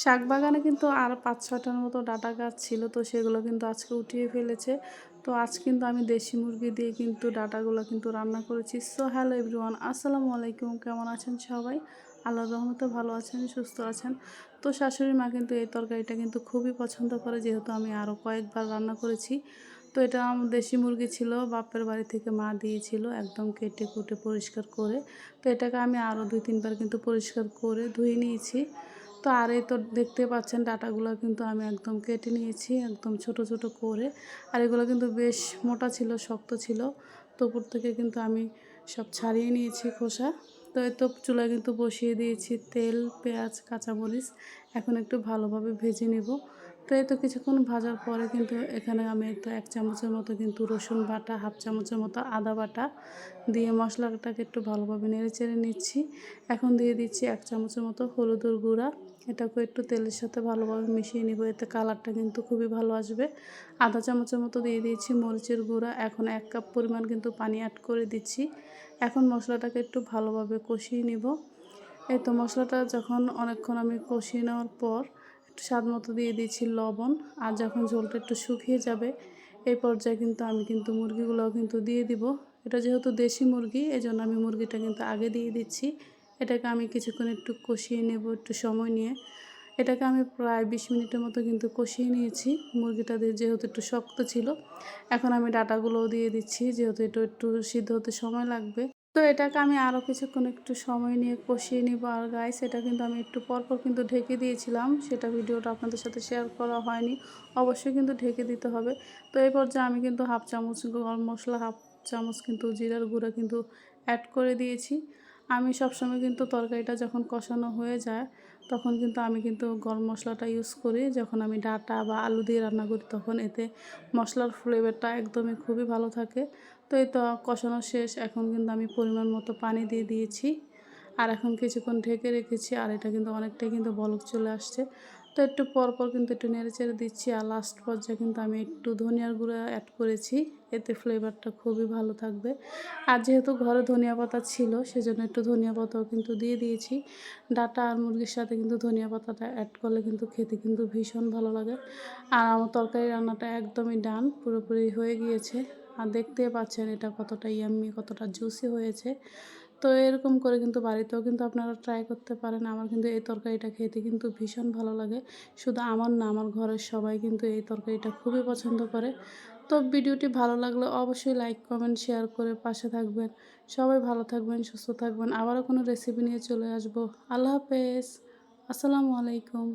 শাক বাগানে কিন্তু আর পাঁচ ছটার মতো ডাটা গাছ ছিল, তো সেগুলো কিন্তু আজকে উঠিয়ে ফেলেছে। তো আজ কিন্তু আমি দেশি মুরগি দিয়ে কিন্তু ডাটাগুলো কিন্তু রান্না করেছি। সো হ্যালো এভরিওয়ান, আসসালামু আলাইকুম। কেমন আছেন সবাই? আল্লাহ রহমতে ভালো আছেন, সুস্থ আছেন। তো শাশুড়ি মা কিন্তু এই তরকারিটা কিন্তু খুবই পছন্দ করে, যেহেতু আমি আরও কয়েকবার রান্না করেছি। তো এটা আমার দেশি মুরগি ছিল, বাপের বাড়ি থেকে মা দিয়েছিল, একদম কেটে কুটে পরিষ্কার করে। তো এটাকে আমি আরও দুই তিনবার কিন্তু পরিষ্কার করে ধুয়ে নিয়েছি। তো আর এই তো দেখতে পাচ্ছেন ডাটাগুলো কিন্তু আমি একদম কেটে নিয়েছি, একদম ছোট ছোট করে। আর এগুলো কিন্তু বেশ মোটা ছিল, শক্ত ছিল। তো থেকে কিন্তু আমি সব ছাড়িয়ে নিয়েছি খোসা। তো এই তো চুলায় কিন্তু বসিয়ে দিয়েছি তেল, পেঁয়াজ, কাঁচামরিচ। এখন একটু ভালোভাবে ভেজে নেব। তো এই তো কিছুক্ষণ ভাজার পরে কিন্তু এখানে আমি তো এক চামচের মতো কিন্তু রসুন বাটা, হাফ চামচের মতো আদা বাটা দিয়ে মশলাটাকে একটু ভালোভাবে নেড়ে চেড়ে নিচ্ছি। এখন দিয়ে দিচ্ছি এক চামচের মতো হলুদের গুঁড়া। এটাকে একটু তেলের সাথে ভালোভাবে মিশিয়ে নিব, এতে কালারটা কিন্তু খুবই ভালো আসবে। আধা চামচের মতো দিয়ে দিয়েছি মরিচের গুঁড়া। এখন এক কাপ পরিমাণ কিন্তু পানি অ্যাড করে দিচ্ছি। এখন মশলাটাকে একটু ভালোভাবে কষিয়ে নিব। এই তো মশলাটা যখন অনেকক্ষণ আমি কষিয়ে নেওয়ার পর স্বাদ মতো দিয়ে দিয়েছি লবণ, আর যখন ঝোলটা একটু শুকিয়ে যাবে, এই পর্যায়ে কিন্তু আমি কিন্তু মুরগিগুলোও কিন্তু দিয়ে দিব। এটা যেহেতু দেশি মুরগি এই জন্য আমি মুরগিটা কিন্তু আগে দিয়ে দিচ্ছি। এটাকে আমি কিছুক্ষণ একটু কষিয়ে নেব একটু সময় নিয়ে। এটাকে আমি প্রায় বিশ মিনিটের মতো কিন্তু কষিয়ে নিয়েছি। মুরগিটা দিয়ে যেহেতু একটু শক্ত ছিল, এখন আমি ডাটাগুলোও দিয়ে দিচ্ছি, যেহেতু এটা একটু সিদ্ধ হতে সময় লাগবে। তো এটাকে আমি আরও কিছুক্ষণ একটু সময় নিয়ে কষিয়ে নিব। আর গাইস সেটা কিন্তু আমি একটু পরপর কিন্তু ঢেকে দিয়েছিলাম। সেটা ভিডিওটা আপনাদের সাথে শেয়ার করা হয়নি। অবশ্যই কিন্তু ঢেকে দিতে হবে। তো এই পর্যায়ে আমি কিন্তু হাফ চামচ গরম মশলা হাফ চামচ কিন্তু জিরার গুঁড়া কিন্তু অ্যাড করে দিয়েছি। আমি সবসময় কিন্তু তরকারিটা যখন কষানো হয়ে যায়, তখন কিন্তু আমি কিন্তু গরম মশলাটা ইউজ করি। যখন আমি ডাটা বা আলু দিয়ে রান্না করি, তখন এতে মশলার ফ্লেভারটা একদমই খুবই ভালো থাকে। তো এই তো কষানো শেষ, এখন কিন্তু আমি পরিমাণ মতো পানি দিয়ে দিয়েছি। আর এখন কিছুক্ষণ ঢেকে রেখেছি, আর এটা কিন্তু অনেকটাই কিন্তু বলক চলে আসছে। তো একটু পর পর কিন্তু একটু নেড়ে চেড়ে দিচ্ছি আর লাস্ট পর্যায়ে কিন্তু আমি একটু ধনিয়ার গুঁড়া অ্যাড করেছি। এতে ফ্লেভারটা খুবই ভালো থাকবে। আর যেহেতু ঘরে ধনিয়া পাতা ছিল, সেজন্য একটু ধনিয়া পাতাও কিন্তু দিয়ে দিয়েছি। ডাটা আর মুরগির সাথে কিন্তু ধনিয়া পাতাটা অ্যাড করলে কিন্তু খেতে কিন্তু ভীষণ ভালো লাগে। আর আমার তরকারি রান্নাটা একদমই ডান পুরোপুরি হয়ে গিয়েছে। আর দেখতে পাচ্ছেন এটা কতটা ইয়াম্মি কতটা জুসি হয়েছে। তো এরকম করে কিন্তু বাড়িতেও কিন্তু আপনারা ট্রাই করতে পারেন। আমার কিন্তু এই তরকারিটা খেতে কিন্তু ভীষণ ভালো লাগে। শুধু আমার না, আমার ঘরের সবাই কিন্তু এই তরকারিটা খুবই পছন্দ করে। তো ভিডিওটি ভালো লাগলে অবশ্যই লাইক কমেন্ট শেয়ার করে পাশে থাকবেন। সবাই ভালো থাকবেন, সুস্থ থাকবেন। আবারও কোনো রেসিপি নিয়ে চলে আসব। আল্লাহ হাফেজ। আসসালামু আলাইকুম।